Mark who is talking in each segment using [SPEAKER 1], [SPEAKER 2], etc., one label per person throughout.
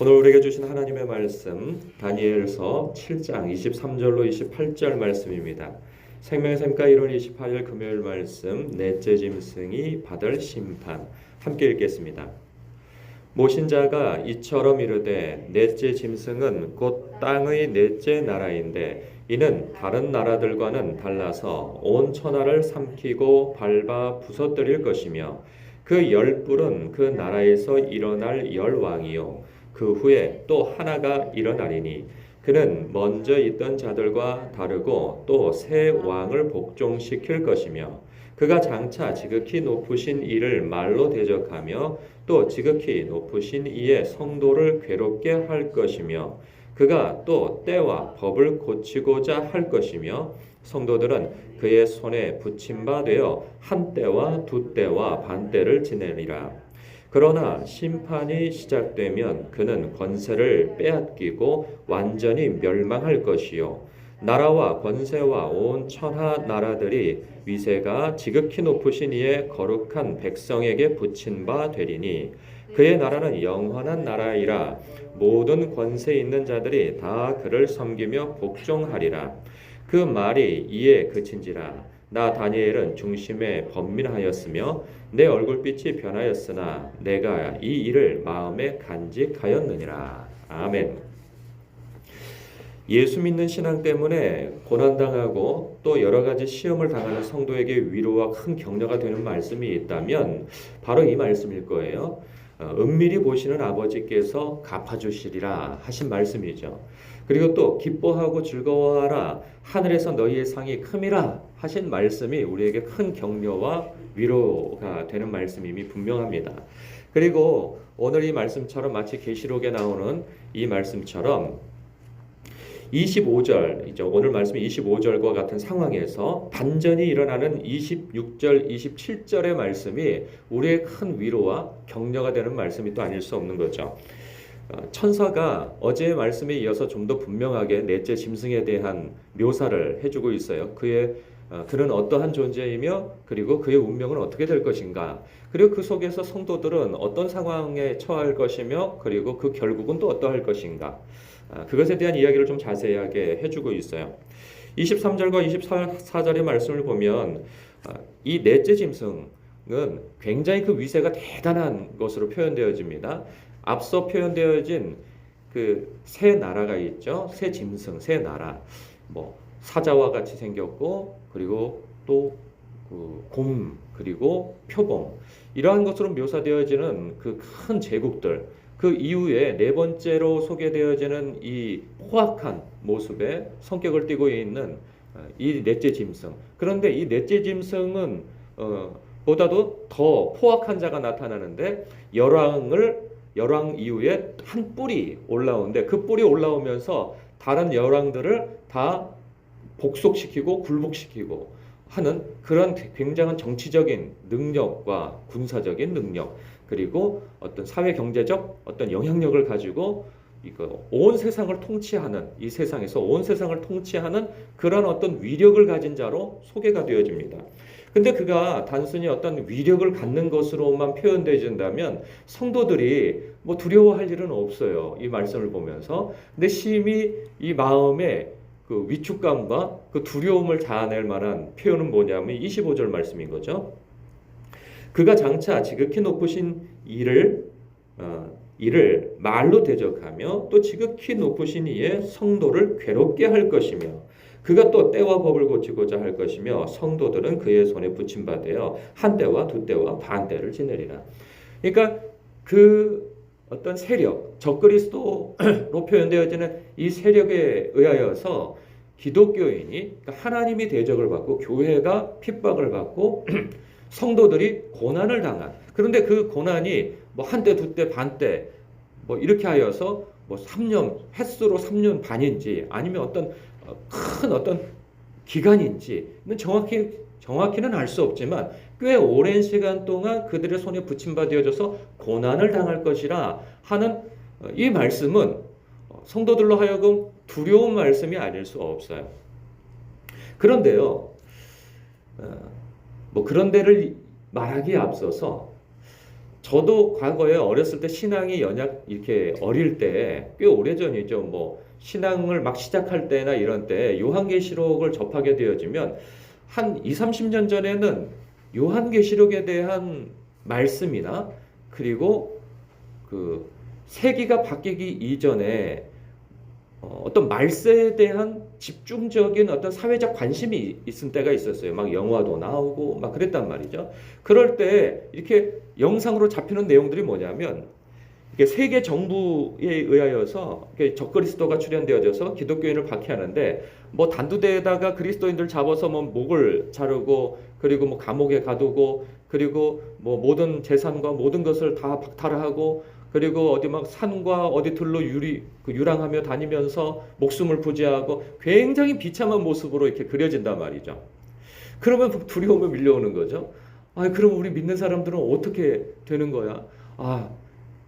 [SPEAKER 1] 오늘 우리에게 주신 하나님의 말씀 다니엘서 7장 23절로 28절 말씀입니다. 생명의 샘가 1월 28일 금요일 말씀 넷째 짐승이 받을 심판 함께 읽겠습니다. 모신 자가 이처럼 이르되 넷째 짐승은 곧 땅의 넷째 나라인데 이는 다른 나라들과는 달라서 온 천하를 삼키고 밟아 부서뜨릴 것이며 그 열불은 그 나라에서 일어날 열왕이요 그 후에 또 하나가 일어나리니 그는 먼저 있던 자들과 다르고 또 새 왕을 복종시킬 것이며 그가 장차 지극히 높으신 이를 말로 대적하며 또 지극히 높으신 이의 성도를 괴롭게 할 것이며 그가 또 때와 법을 고치고자 할 것이며 성도들은 그의 손에 붙임 바 되어 한 때와 두 때와 반 때를 지내리라. 그러나 심판이 시작되면 그는 권세를 빼앗기고 완전히 멸망할 것이요. 나라와 권세와 온 천하 나라들이 위세가 지극히 높으신 이의 거룩한 백성에게 붙인 바 되리니 그의 나라는 영원한 나라이라 모든 권세 있는 자들이 다 그를 섬기며 복종하리라. 그 말이 이에 그친지라 나 다니엘은 중심에 번민하였으며 내 얼굴빛이 변하였으나 내가 이 일을 마음에 간직하였느니라 아멘. 예수 믿는 신앙 때문에 고난당하고 또 여러 가지 시험을 당하는 성도에게 위로와 큰 격려가 되는 말씀이 있다면 바로 이 말씀일 거예요. 어, 은밀히 보시는 아버지께서 갚아주시리라 하신 말씀이죠. 그리고 또 기뻐하고 즐거워하라 하늘에서 너희의 상이 큼이라 하신 말씀이 우리에게 큰 격려와 위로가 되는 말씀임이 분명합니다. 그리고 오늘 이 말씀처럼 마치 계시록에 나오는 이 말씀처럼 25절, 이제 오늘 말씀이 25절과 같은 상황에서 반전이 일어나는 26절, 27절의 말씀이 우리의 큰 위로와 격려가 되는 말씀이 또 아닐 수 없는 거죠. 어, 천사가 어제의 말씀에 이어서 좀 더 분명하게 넷째 짐승에 대한 묘사를 해주고 있어요. 그의 어, 그는 어떠한 존재이며 그리고 그의 운명은 어떻게 될 것인가 그리고 그 속에서 성도들은 어떤 상황에 처할 것이며 그리고 그 결국은 또 어떠할 것인가 아, 그것에 대한 이야기를 좀 자세하게 해주고 있어요. 23절과 24절의 말씀을 보면 아, 이 넷째 짐승은 굉장히 그 위세가 대단한 것으로 표현되어집니다. 앞서 표현되어진 그세 나라가 있죠. 세 짐승, 세 나라. 뭐 사자와 같이 생겼고 그리고 또곰 그 그리고 표범 이러한 것으로 묘사되어지는 그 큰 제국들 그 이후에 네 번째로 소개되어지는 이 포악한 모습의 성격을 띠고 있는 어, 이 넷째 짐승. 그런데 이 넷째 짐승은 어, 보다도 더 포악한 자가 나타나는데 열왕을 열왕 이후에 한 뿔이 올라오는데 그 뿔이 올라오면서 다른 열왕들을 다 복속시키고 굴복시키고 하는 그런 굉장한 정치적인 능력과 군사적인 능력 그리고 어떤 사회 경제적 어떤 영향력을 가지고 이거 온 세상을 통치하는 이 세상에서 온 세상을 통치하는 그런 어떤 위력을 가진 자로 소개가 되어집니다. 근데 그가 단순히 어떤 위력을 갖는 것으로만 표현되어진다면 성도들이 뭐 두려워할 일은 없어요. 이 말씀을 보면서. 근데 심히 이 마음에 그 위축감과 그 두려움을 자아낼 만한 표현은 뭐냐면 25절 말씀인 거죠. 그가 장차 지극히 높으신 이를 어, 이를 말로 대적하며 또 지극히 높으신 이의 성도를 괴롭게 할 것이며 그가 또 때와 법을 고치고자 할 것이며 성도들은 그의 손에 붙임 바되어 한 때와 두 때와 반 때를 지내리라. 그러니까 그 어떤 세력, 적그리스도로 표현되어지는 이 세력에 의하여서 기독교인이 그러니까 하나님이 대적을 받고 교회가 핍박을 받고 성도들이 고난을 당한. 그런데 그 고난이 뭐 한 때, 두 때, 반때 뭐 이렇게 하여서 뭐 3년 횟수로 3년 반인지 아니면 어떤 어, 큰 어떤 기간인지는 정확히 정확히는 알 수 없지만 꽤 오랜 시간 동안 그들의 손에 붙임받아져서 고난을 당할 것이라 하는 어, 이 말씀은 어, 성도들로 하여금 두려운 말씀이 아닐 수 없어요. 그런데요, 뭐 그런 데를 말하기에 앞서서 저도 과거에 어렸을 때 신앙이 연약 이렇게 어릴 때 꽤 오래전이죠. 뭐 신앙을 막 시작할 때나 이런 때 요한계시록을 접하게 되어지면 한 2, 30년 전에는 요한계시록에 대한 말씀이나 그리고 그 세기가 바뀌기 이전에 어, 어떤 말세에 대한 집중적인 어떤 사회적 관심이 있을 때가 있었어요. 막 영화도 나오고 막 그랬단 말이죠. 그럴 때 이렇게 영상으로 잡히는 내용들이 뭐냐면 세계 정부에 의하여서 적그리스도가 출현되어져서 기독교인을 박해하는데 뭐 단두대에다가 그리스도인들 잡아서 뭐 목을 자르고 그리고 뭐 감옥에 가두고 그리고 뭐 모든 재산과 모든 것을 다 박탈하고 그리고 어디 막 산과 어디 들로 유리 그 유랑하며 다니면서 목숨을 부지하고 굉장히 비참한 모습으로 이렇게 그려진단 말이죠. 그러면 두려움이 밀려오는 거죠. 아, 그럼 우리 믿는 사람들은 어떻게 되는 거야? 아,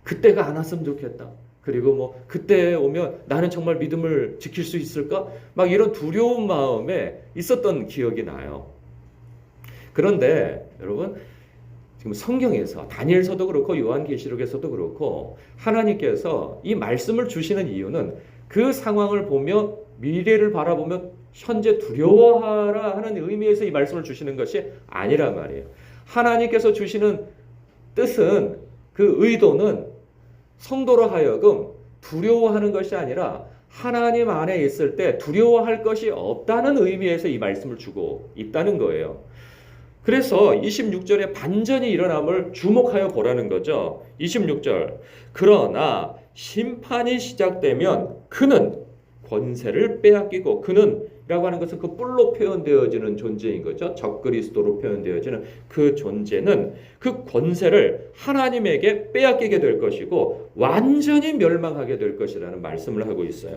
[SPEAKER 1] 그때가 안 왔으면 좋겠다. 그리고 뭐 그때 오면 나는 정말 믿음을 지킬 수 있을까? 막 이런 두려운 마음에 있었던 기억이 나요. 그런데 여러분 지금 성경에서 다니엘서도 그렇고 요한계시록에서도 그렇고 하나님께서 이 말씀을 주시는 이유는 그 상황을 보며 미래를 바라보며 현재 두려워하라 하는 의미에서 이 말씀을 주시는 것이 아니란 말이에요. 하나님께서 주시는 뜻은 그 의도는 성도로 하여금 두려워하는 것이 아니라 하나님 안에 있을 때 두려워할 것이 없다는 의미에서 이 말씀을 주고 있다는 거예요. 그래서 26절에 반전이 일어남을 주목하여 보라는 거죠. 26절. 그러나 심판이 시작되면 그는 권세를 빼앗기고 그는 라고 하는 것은 그 뿔로 표현되어지는 존재인 거죠. 적그리스도로 표현되어지는 그 존재는 그 권세를 하나님에게 빼앗기게 될 것이고 완전히 멸망하게 될 것이라는 말씀을 하고 있어요.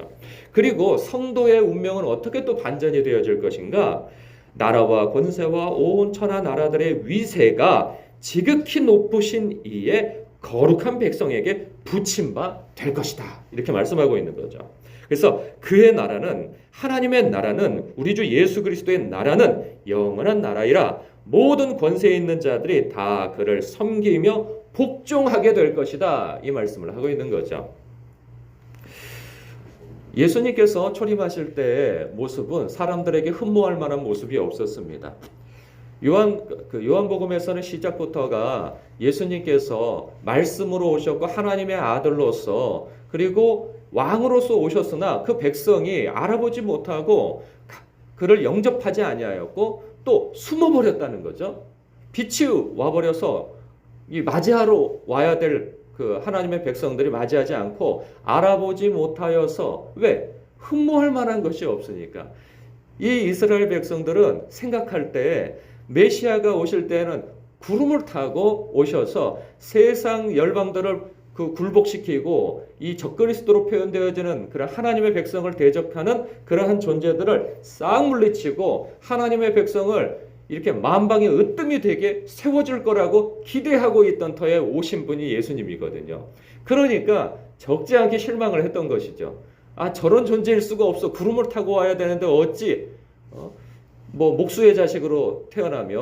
[SPEAKER 1] 그리고 성도의 운명은 어떻게 또 반전이 되어질 것인가? 나라와 권세와 온 천하 나라들의 위세가 지극히 높으신 이의 거룩한 백성에게 붙임 바 될 것이다. 이렇게 말씀하고 있는 거죠. 그래서 그의 나라는 하나님의 나라는 우리 주 예수 그리스도의 나라는 영원한 나라이라 모든 권세에 있는 자들이 다 그를 섬기며 복종하게 될 것이다. 이 말씀을 하고 있는 거죠. 예수님께서 초림하실 때의 모습은 사람들에게 흠모할 만한 모습이 없었습니다. 요한 그 요한복음에서는 시작부터가 예수님께서 말씀으로 오셨고 하나님의 아들로서 그리고 왕으로서 오셨으나 그 백성이 알아보지 못하고 그를 영접하지 아니하였고 또 숨어 버렸다는 거죠. 빛이 와 버려서 이 맞이하러 와야 될 그 하나님의 백성들이 맞이하지 않고 알아보지 못하여서 왜 흠모할 만한 것이 없으니까 이 이스라엘 백성들은 생각할 때 메시아가 오실 때는 구름을 타고 오셔서 세상 열방들을 그 굴복시키고 이 적그리스도로 표현되어지는 그런 하나님의 백성을 대적하는 그러한 존재들을 싹 물리치고 하나님의 백성을 이렇게 만방의 으뜸이 되게 세워줄 거라고 기대하고 있던 터에 오신 분이 예수님이거든요. 그러니까 적지 않게 실망을 했던 것이죠. 아 저런 존재일 수가 없어. 구름을 타고 와야 되는데 어찌 어? 뭐 목수의 자식으로 태어나며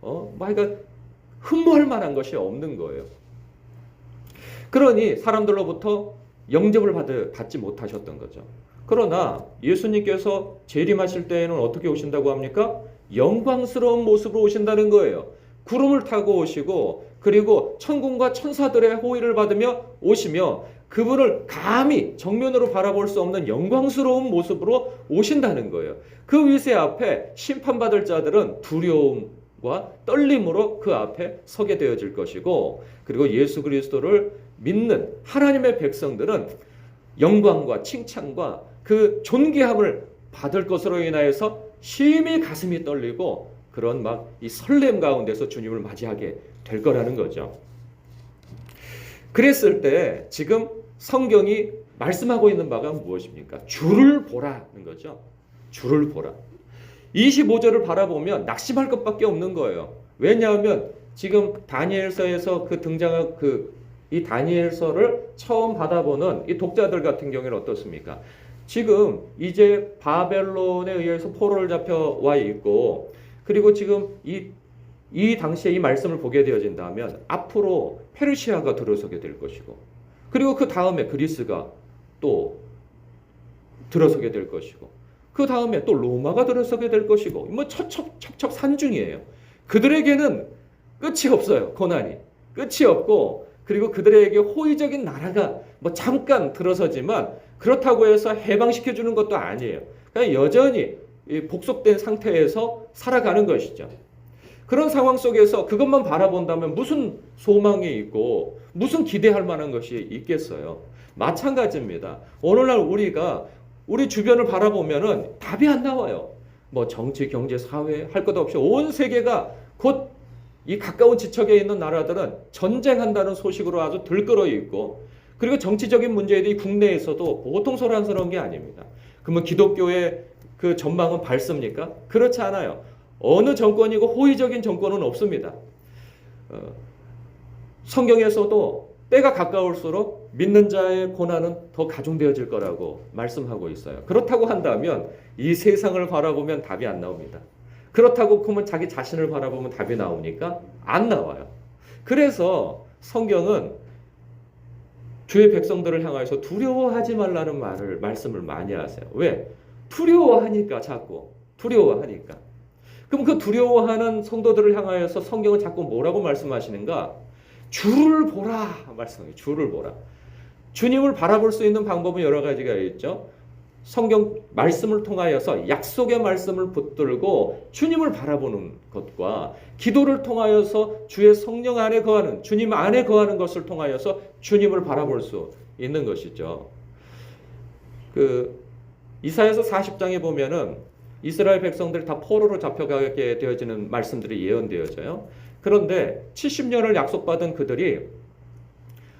[SPEAKER 1] 어? 뭐 하여간 흠모할 만한 것이 없는 거예요. 그러니 사람들로부터 영접을 받, 받지 못하셨던 거죠. 그러나 예수님께서 재림하실 때에는 어떻게 오신다고 합니까? 영광스러운 모습으로 오신다는 거예요. 구름을 타고 오시고 그리고 천군과 천사들의 호의를 받으며 오시며 그분을 감히 정면으로 바라볼 수 없는 영광스러운 모습으로 오신다는 거예요. 그 위세 앞에 심판받을 자들은 두려움과 떨림으로 그 앞에 서게 되어질 것이고 그리고 예수 그리스도를 믿는 하나님의 백성들은 영광과 칭찬과 그 존귀함을 받을 것으로 인하여서 심히 가슴이 떨리고 그런 막 이 설렘 가운데서 주님을 맞이하게 될 거라는 거죠. 그랬을 때 지금 성경이 말씀하고 있는 바가 무엇입니까? 주를 보라는 거죠. 주를 보라. 25절을 바라보면 낙심할 것밖에 없는 거예요. 왜냐하면 지금 다니엘서에서 그 등장한 그 이 다니엘서를 처음 받아보는 이 독자들 같은 경우에는 어떻습니까? 지금 이제 바벨론에 의해서 포로를 잡혀와 있고 그리고 지금 이, 이 당시에 이 말씀을 보게 되어진다면 앞으로 페르시아가 들어서게 될 것이고 그리고 그 다음에 그리스가 또 들어서게 될 것이고 그 다음에 또 로마가 들어서게 될 것이고 뭐 첩첩 첩첩 산중이에요. 그들에게는 끝이 없어요. 고난이 끝이 없고 그리고 그들에게 호의적인 나라가 뭐 잠깐 들어서지만 그렇다고 해서 해방시켜 주는 것도 아니에요. 그냥 여전히 이 복속된 상태에서 살아가는 것이죠. 그런 상황 속에서 그것만 바라본다면 무슨 소망이 있고 무슨 기대할 만한 것이 있겠어요. 마찬가지입니다. 오늘날 우리가 우리 주변을 바라보면은 답이 안 나와요. 뭐 정치, 경제, 사회 할 것 없이 온 세계가 곧 이 가까운 지척에 있는 나라들은 전쟁한다는 소식으로 아주 들끓어 있고 그리고 정치적인 문제들이 국내에서도 보통 소란스러운 게 아닙니다. 그러면 기독교의 그 전망은 밝습니까? 그렇지 않아요. 어느 정권이고 호의적인 정권은 없습니다. 어, 성경에서도 때가 가까울수록 믿는 자의 고난은 더 가중되어질 거라고 말씀하고 있어요. 그렇다고 한다면 이 세상을 바라보면 답이 안 나옵니다. 그렇다고 그러면 자기 자신을 바라보면 답이 나오니까 안 나와요. 그래서 성경은 주의 백성들을 향하여서 두려워하지 말라는 말을 말씀을 많이 하세요. 왜? 두려워하니까 자꾸 두려워하니까. 그럼 그 두려워하는 성도들을 향하여서 성경은 자꾸 뭐라고 말씀하시는가? 주를 보라 말씀해요. 주를 보라. 주님을 바라볼 수 있는 방법은 여러 가지가 있죠. 성경 말씀을 통하여서 약속의 말씀을 붙들고 주님을 바라보는 것과 기도를 통하여서 주의 성령 안에 거하는 주님 안에 거하는 것을 통하여서 주님을 바라볼 수 있는 것이죠. 그 이사야서 40장에 보면은 이스라엘 백성들이 다 포로로 잡혀가게 되어지는 말씀들이 예언되어져요. 그런데 70년을 약속받은 그들이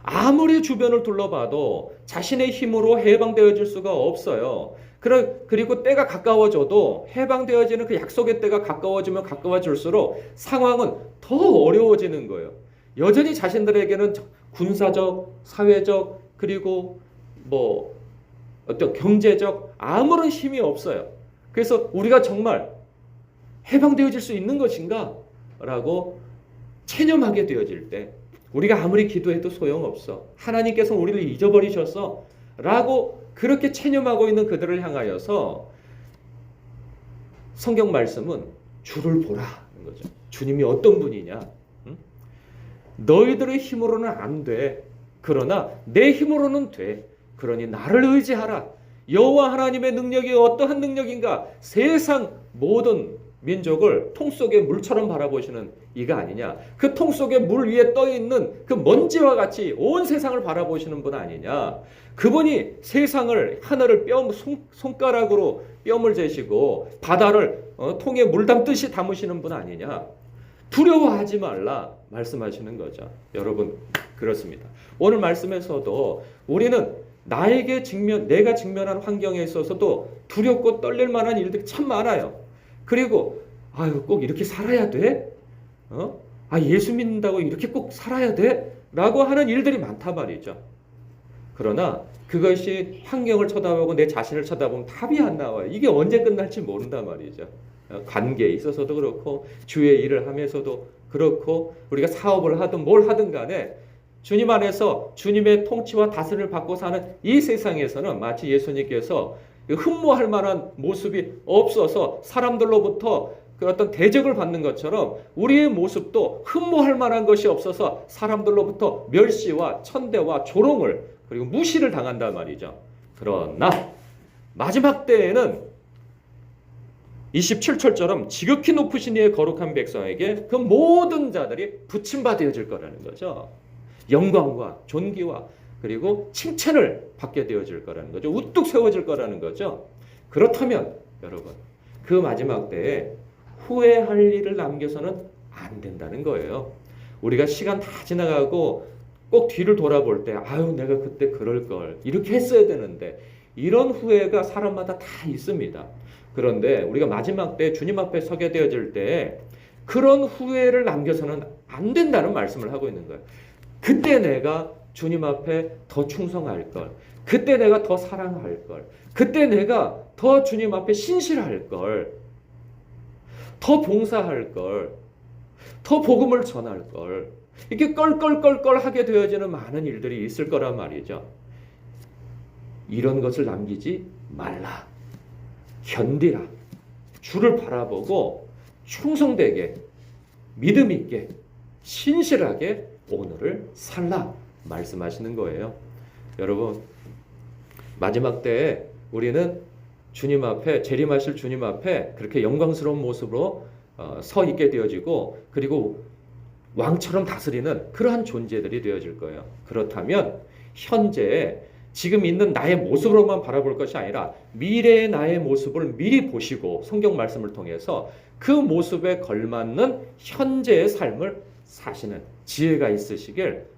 [SPEAKER 1] 아무리 주변을 둘러봐도 자신의 힘으로 해방되어질 수가 없어요. 그리고 때가 가까워져도 해방되어지는 그 약속의 때가 가까워지면 가까워질수록 상황은 더 어려워지는 거예요. 여전히 자신들에게는 군사적, 사회적, 그리고 뭐 어떤 경제적 아무런 힘이 없어요. 그래서 우리가 정말 해방되어질 수 있는 것인가? 라고 체념하게 되어질 때 우리가 아무리 기도해도 소용없어. 하나님께서 우리를 잊어버리셨어. 라고 그렇게 체념하고 있는 그들을 향하여서 성경 말씀은 주를 보라는 거죠. 주님이 어떤 분이냐? 응? 너희들의 힘으로는 안 돼. 그러나 내 힘으로는 돼. 그러니 나를 의지하라. 여호와 하나님의 능력이 어떠한 능력인가? 세상 모든 민족을 통 속의 물처럼 바라보시는 이가 아니냐. 그 통 속의 물 위에 떠 있는 그 먼지와 같이 온 세상을 바라보시는 분 아니냐. 그분이 세상을 하늘을 뼈 손, 손가락으로 뼘을 재시고 바다를 어, 통에 물 담듯이 담으시는 분 아니냐. 두려워하지 말라 말씀하시는 거죠. 여러분 그렇습니다. 오늘 말씀에서도 우리는 나에게 직면 내가 직면한 환경에 있어서도 두렵고 떨릴 만한 일들이 참 많아요. 그리고 아유 꼭 이렇게 살아야 돼? 어? 아 예수 믿는다고 이렇게 꼭 살아야 돼? 라고 하는 일들이 많다 말이죠. 그러나 그것이 환경을 쳐다보고 내 자신을 쳐다보면 답이 안 나와요. 이게 언제 끝날지 모른단 말이죠. 어, 관계에 있어서도 그렇고 주의 일을 하면서도 그렇고 우리가 사업을 하든 뭘 하든 간에 주님 안에서 주님의 통치와 다스림을 받고 사는 이 세상에서는 마치 예수님께서 흠모할 만한 모습이 없어서 사람들로부터 그 어떤 대적을 받는 것처럼 우리의 모습도 흠모할 만한 것이 없어서 사람들로부터 멸시와 천대와 조롱을 그리고 무시를 당한단 말이죠. 그러나 마지막 때에는 27절처럼 지극히 높으신 이의 거룩한 백성에게 그 모든 자들이 붙임받아질 거라는 거죠. 영광과 존귀와 그리고 칭찬을 받게 되어질 거라는 거죠. 우뚝 세워질 거라는 거죠. 그렇다면 여러분 그 마지막 때에 후회할 일을 남겨서는 안 된다는 거예요. 우리가 시간 다 지나가고 꼭 뒤를 돌아볼 때 아유 내가 그때 그럴 걸 이렇게 했어야 되는데 이런 후회가 사람마다 다 있습니다. 그런데 우리가 마지막 때 주님 앞에 서게 되어질 때 그런 후회를 남겨서는 안 된다는 말씀을 하고 있는 거예요. 그때 내가 주님 앞에 더 충성할 걸. 그때 내가 더 사랑할 걸. 그때 내가 더 주님 앞에 신실할 걸. 더 봉사할 걸. 더 복음을 전할 걸. 이렇게 껄껄껄껄 하게 되어지는 많은 일들이 있을 거란 말이죠. 이런 것을 남기지 말라. 견디라. 주를 바라보고 충성되게 믿음 있게 신실하게 오늘을 살라 말씀하시는 거예요. 여러분 마지막 때에 우리는 주님 앞에 재림하실 주님 앞에 그렇게 영광스러운 모습으로 어, 서 있게 되어지고 그리고 왕처럼 다스리는 그러한 존재들이 되어질 거예요. 그렇다면 현재 지금 있는 나의 모습으로만 바라볼 것이 아니라 미래의 나의 모습을 미리 보시고 성경 말씀을 통해서 그 모습에 걸맞는 현재의 삶을 사시는 지혜가 있으시길